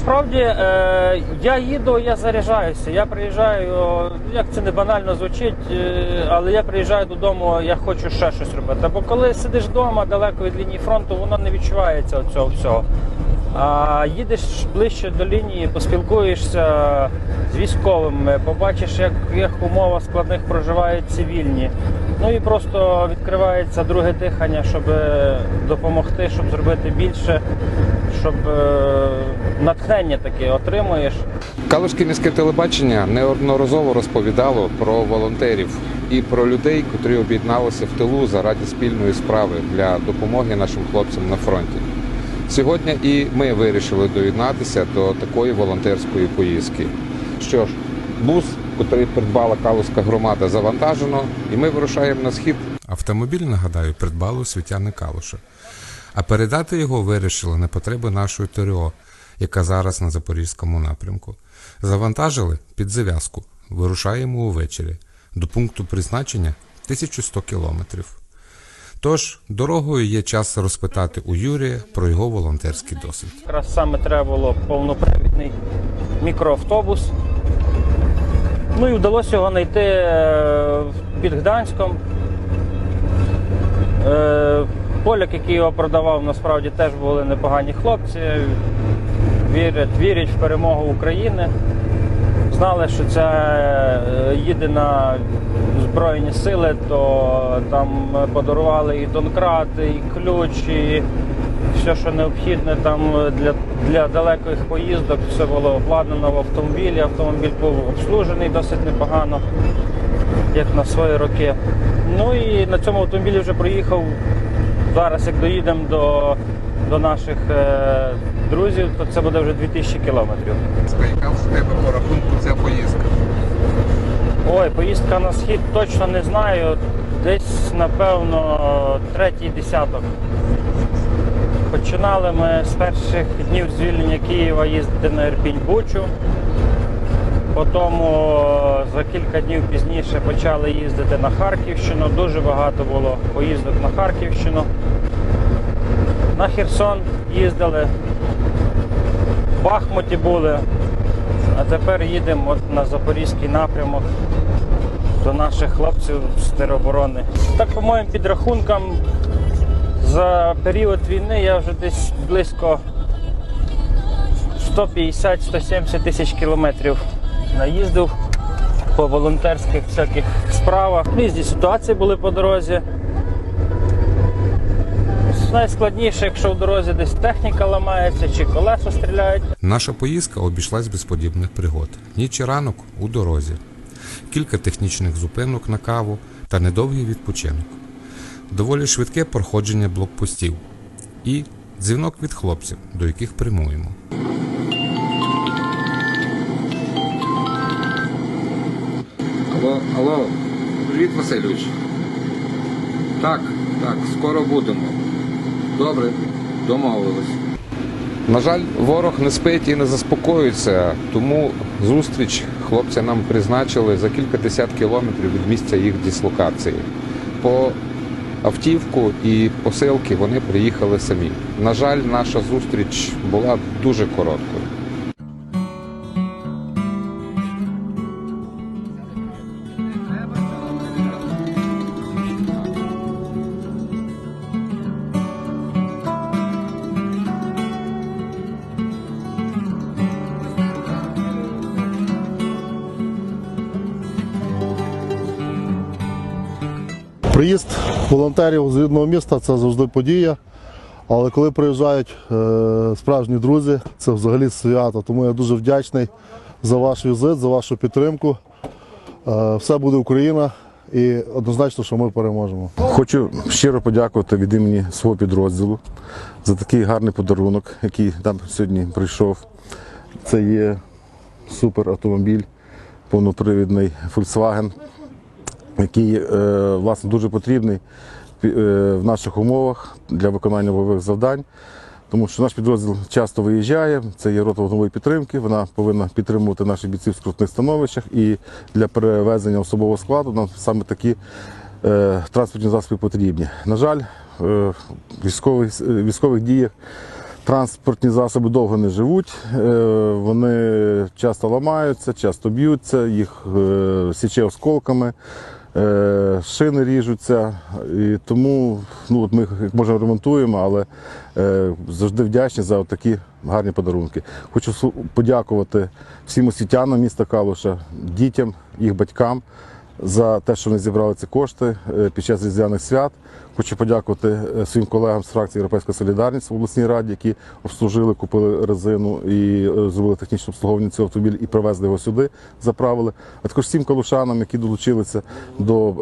Справді, е, я їду, я заряджаюся. Я приїжджаю, як це не банально звучить, е, але я приїжджаю додому, я хочу ще щось робити. Бо коли сидиш вдома далеко від лінії фронту, воно не відчувається цього всього. А їдеш ближче до лінії, поспілкуєшся з військовими, побачиш, як в яких умовах складних проживають цивільні. Ну і просто відкривається друге дихання, щоб допомогти, щоб зробити більше, щоб е, натхнення таке отримуєш. Калузьке міське телебачення неодноразово розповідало про волонтерів і про людей, котрі об'єдналися в тилу заради спільної справи для допомоги нашим хлопцям на фронті. Сьогодні і ми вирішили доєднатися до такої волонтерської поїздки. Що ж, бус, котрий придбала Калузька громада, завантажено, і ми вирушаємо на схід. Автомобіль, нагадаю, придбали освітяни Калуша. А передати його вирішили на потреби нашої ТРО, яка зараз на запорізькому напрямку. Завантажили під зав'язку. Вирушаємо увечері. До пункту призначення 1100 кілометрів. Тож дорогою є час розпитати у Юрія про його волонтерський досвід. Якраз саме треба було повнопривідний мікроавтобус. Ну і вдалося його знайти е, під Гданськом. Е, Поляк, який його продавав, насправді теж були непогані хлопці. Вірять, вірять в перемогу України. Знали, що це е, їде на Збройні сили, то там подарували і донкрати, і ключ, і все, що необхідне там для, для далеких поїздок, все було обладнано в автомобілі. Автомобіль був обслужений досить непогано, як на свої роки. Ну і на цьому автомобілі вже проїхав. Зараз, як доїдемо до, до наших е, друзів, то це буде вже 2000 кілометрів. Яка в тебе по рахунку ця поїздка? Ой, поїздка на схід точно не знаю. Десь, напевно, третій десяток. Починали ми з перших днів звільнення Києва їздити на Ірпінь Бучу. Потім за кілька днів пізніше почали їздити на Харківщину. Дуже багато було поїздок на Харківщину. На Херсон їздили, в Бахмуті були. А тепер їдемо от на Запорізький напрямок до наших хлопців з тероборони. Так, по моїм підрахункам, за період війни я вже десь близько 150-170 тисяч кілометрів наїздив по волонтерських всяких справах. Різні ситуації були по дорозі. Найскладніше, якщо в дорозі десь техніка ламається чи колеса стріляють. Наша поїздка обійшлась без подібних пригод. Ніч і ранок у дорозі, кілька технічних зупинок на каву та недовгий відпочинок, доволі швидке проходження блокпостів і дзвінок від хлопців, до яких прямуємо. Алло, алло, привіт, Васильович. Так, так, скоро будемо. Добре, домовились. На жаль, ворог не спить і не заспокоюється, тому зустріч хлопці нам призначили за кілька десят кілометрів від місця їх дислокації. По автівку і посилки вони приїхали самі. На жаль, наша зустріч була дуже короткою. Приїзд волонтерів з рідного міста це завжди подія. Але коли приїжджають е, справжні друзі, це взагалі свято. Тому я дуже вдячний за ваш візит, за вашу підтримку. Е, все буде Україна і однозначно, що ми переможемо. Хочу щиро подякувати від імені свого підрозділу за такий гарний подарунок, який там сьогодні прийшов. Це є суперавтомобіль, повнопривідний Volkswagen який е, власне дуже потрібний е, в наших умовах для виконання бойових завдань. Тому що наш підрозділ часто виїжджає, це є рота вогневої підтримки, вона повинна підтримувати наших бійців в скрутних становищах і для перевезення особового складу нам саме такі е, транспортні засоби потрібні. На жаль, е, в військових, військових діях Транспортні засоби довго не живуть, е, вони часто ламаються, часто б'ються, їх е, січе осколками, е, шини ріжуться. І тому ну, от ми їх можна ремонтуємо, але е, завжди вдячні за такі гарні подарунки. Хочу подякувати всім освітянам міста Калуша, дітям, їх батькам за те, що вони зібрали ці кошти е, під час різдвяних свят. Хочу подякувати е, своїм колегам з фракції Європейська Солідарність в обласній раді, які обслужили, купили резину і е, зробили технічне обслуговування цього автомобіля і привезли його сюди, заправили. А також всім калушанам, які долучилися до,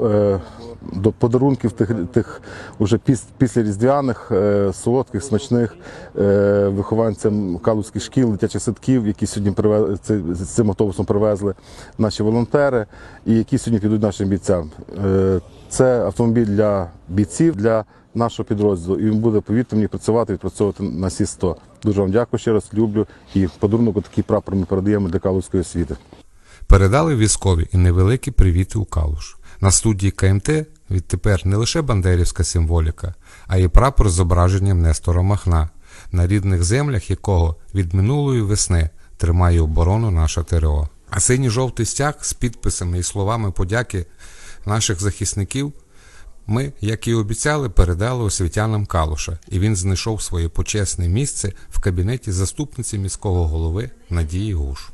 до подарунків тих, тих уже піс, після різдвяних, е, солодких, смачних е, вихованцям калузьких шкіл, дитячих садків, які сьогодні привезли, з цим автобусом привезли наші волонтери, і які сьогодні підуть нашим бійцям. Е, Це автомобіль для бійців, для нашого підрозділу, і він буде, повірте мені, працювати, відпрацьовувати на сі 100. Дуже вам дякую ще раз, люблю. І подарунок такий прапор ми передаємо для Калузької освіти. Передали військові і невеликі привіти у Калуш. На студії КМТ відтепер не лише бандерівська символіка, а й прапор з зображенням Нестора Махна, на рідних землях якого від минулої весни тримає оборону наша ТРО. А синій-жовтий стяг з підписами і словами подяки наших захисників ми, як і обіцяли, передали освітянам Калуша, і він знайшов своє почесне місце в кабінеті заступниці міського голови Надії Гуш.